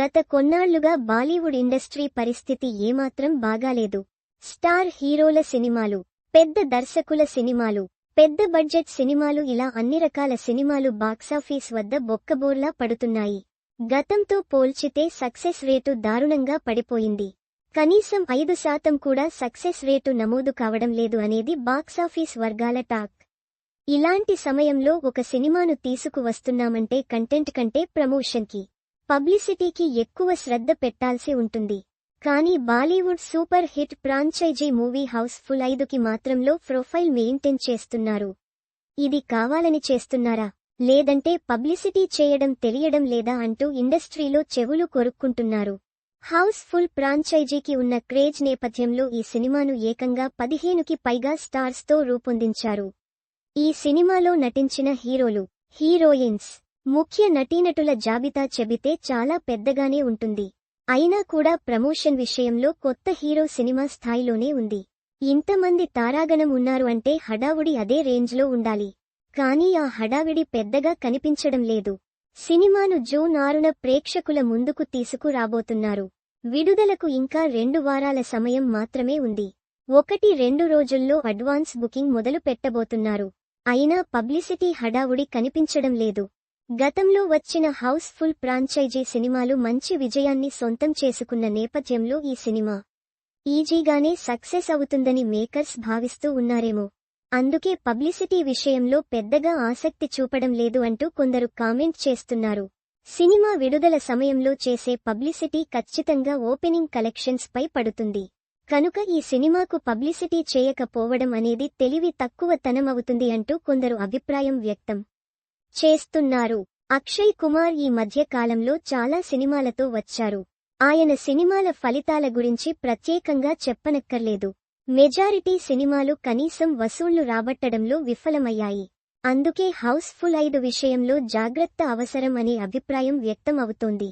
గత కొన్నాళ్ళుగా బాలీవుడ్ ఇండస్ట్రీ పరిస్థితి ఏమాత్రం బాగాలేదు. స్టార్ హీరోల సినిమాలు పెద్ద దర్శకుల సినిమాలు పెద్ద బడ్జెట్ సినిమాలు ఇలా అన్ని రకాల సినిమాలు బాక్సాఫీస్ వద్ద బొక్కబోర్లా పడుతున్నాయి. గతంతో పోల్చితే సక్సెస్ రేటు దారుణంగా పడిపోయింది. కనీసం ఐదు శాతం కూడా సక్సెస్ రేటు నమోదు కావడం లేదు అనేది బాక్సాఫీస్ వర్గాల టాక్. ఇలాంటి సమయంలో ఒక సినిమాను తీసుకువస్తున్నామంటే కంటెంట్ కంటే ప్రమోషన్కి. పబ్లిసిటీకి ఎక్కువ శ్రద్ధ పెట్టాల్సి ఉంటుంది. కానీ Bollywood super hit franchise movie house full ఐదుకి మాత్రంలో ప్రొఫైల్ మెయింటైన్ చేస్తున్నారు. ఇది కావాలని చేస్తున్నారా? లేదంటే పబ్లిసిటీ చేయడం తెలియడం లేదా అంటూ ఇండస్ట్రీలో చెవులు కొరుక్కుంటున్నారు. హౌస్ ఫుల్ ఫ్రాంచైజీకి ఉన్న క్రేజ్ నేపథ్యంలో ఈ సినిమాను ఏకంగా పదిహేనుకి పైగా స్టార్స్తో రూపొందించారు. ఈ సినిమాలో నటించిన హీరోలు హీరోయిన్స్ ముఖ్య నటీనటుల జాబితా చెబితే చాలా పెద్దగానే ఉంటుంది. అయినా కూడా ప్రమోషన్ విషయంలో కొత్త హీరో సినిమా స్థాయిలోనే ఉంది. ఇంతమంది తారాగణం ఉన్నారు అంటే హడావుడి అదే రేంజ్లో ఉండాలి. కానీ ఆ హడావిడి పెద్దగా కనిపించడం లేదు. సినిమాను జూన్ ఆరున ప్రేక్షకుల ముందుకు తీసుకురాబోతున్నారు. విడుదలకు ఇంకా రెండు వారాల సమయం మాత్రమే ఉంది. ఒకటి రెండు రోజుల్లో అడ్వాన్స్ బుకింగ్ మొదలు పెట్టబోతున్నారు అయినా పబ్లిసిటీ హడావుడి కనిపించడం లేదు. గతంలో వచ్చిన హౌస్ ఫుల్ ఫ్రాంచైజీ సినిమాలు మంచి విజయాన్ని సొంతం చేసుకున్న నేపథ్యంలో ఈ సినిమా ఈజీగానే సక్సెస్ అవుతుందని మేకర్స్ భావిస్తూ ఉన్నారేమో. అందుకే పబ్లిసిటీ విషయంలో పెద్దగా ఆసక్తి చూపడం లేదు అంటూ కొందరు కామెంట్ చేస్తున్నారు. సినిమా విడుదల సమయంలో చేసే పబ్లిసిటీ ఖచ్చితంగా ఓపెనింగ్ కలెక్షన్స్ పై పడుతుంది. కనుక ఈ సినిమాకు పబ్లిసిటీ చేయకపోవడం అనేది తెలివి తక్కువ తనమవుతుంది అంటూ కొందరు అభిప్రాయం వ్యక్తం. చేస్తున్నారు. అక్షయ్ కుమార్ ఈ మధ్య కాలంలో చాలా సినిమాలతో వచ్చారు. ఆయన సినిమాల ఫలితాల గురించి ప్రత్యేకంగా చెప్పనక్కర్లేదు. మెజారిటీ సినిమాలు కనీసం వసూళ్ళు రాబట్టడంలో విఫలమయ్యాయి. అందుకే హౌస్ ఫుల్ ఐదు విషయంలో జాగ్రత్త అవసరం అనే అభిప్రాయం వ్యక్తం అవుతోంది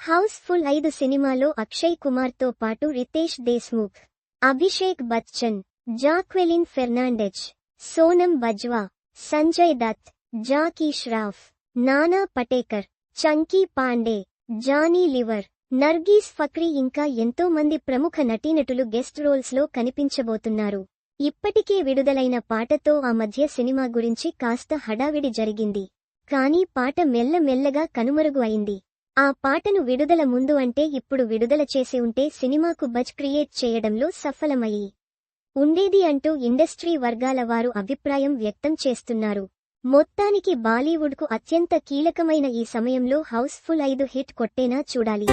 హౌస్ ఫుల్ ఐదు సినిమాలో అక్షయ్ కుమార్తో పాటు రితేష్ దేశ్ముఖ్ అభిషేక్ బచ్చన్ జాక్వెలిన్ ఫెర్నాండెజ్ సోనం బజ్వా సంజయ్ దత్ జాకీ ష్రాఫ్ నానా పటేకర్ చంకీ పాండే జానీ లివర్ నర్గీస్ ఫక్రీ ఇంకా ఎంతో మంది ప్రముఖ నటీనటులు గెస్ట్ రోల్స్లో కనిపించబోతున్నారు. ఇప్పటికే విడుదలైన పాటతో ఆ మధ్య సినిమా గురించి కాస్త హడావిడి జరిగింది. కానీ పాట మెల్లమెల్లగా కనుమరుగు అయింది. ఆ పాటను విడుదల ముందు అంటే ఇప్పుడు విడుదల చేసి ఉంటే సినిమాకు బజ్ క్రియేట్ చేయడంలో సఫలమయ్యి ఉండేది అంటూ ఇండస్ట్రీ వర్గాల వారు అభిప్రాయం వ్యక్తం చేస్తున్నారు. మొత్తానికి బాలీవుడ్కు అత్యంత కీలకమైన ఈ సమయంలో హౌస్ఫుల్ ఐదు హిట్ కొట్టేనా చూడాలి.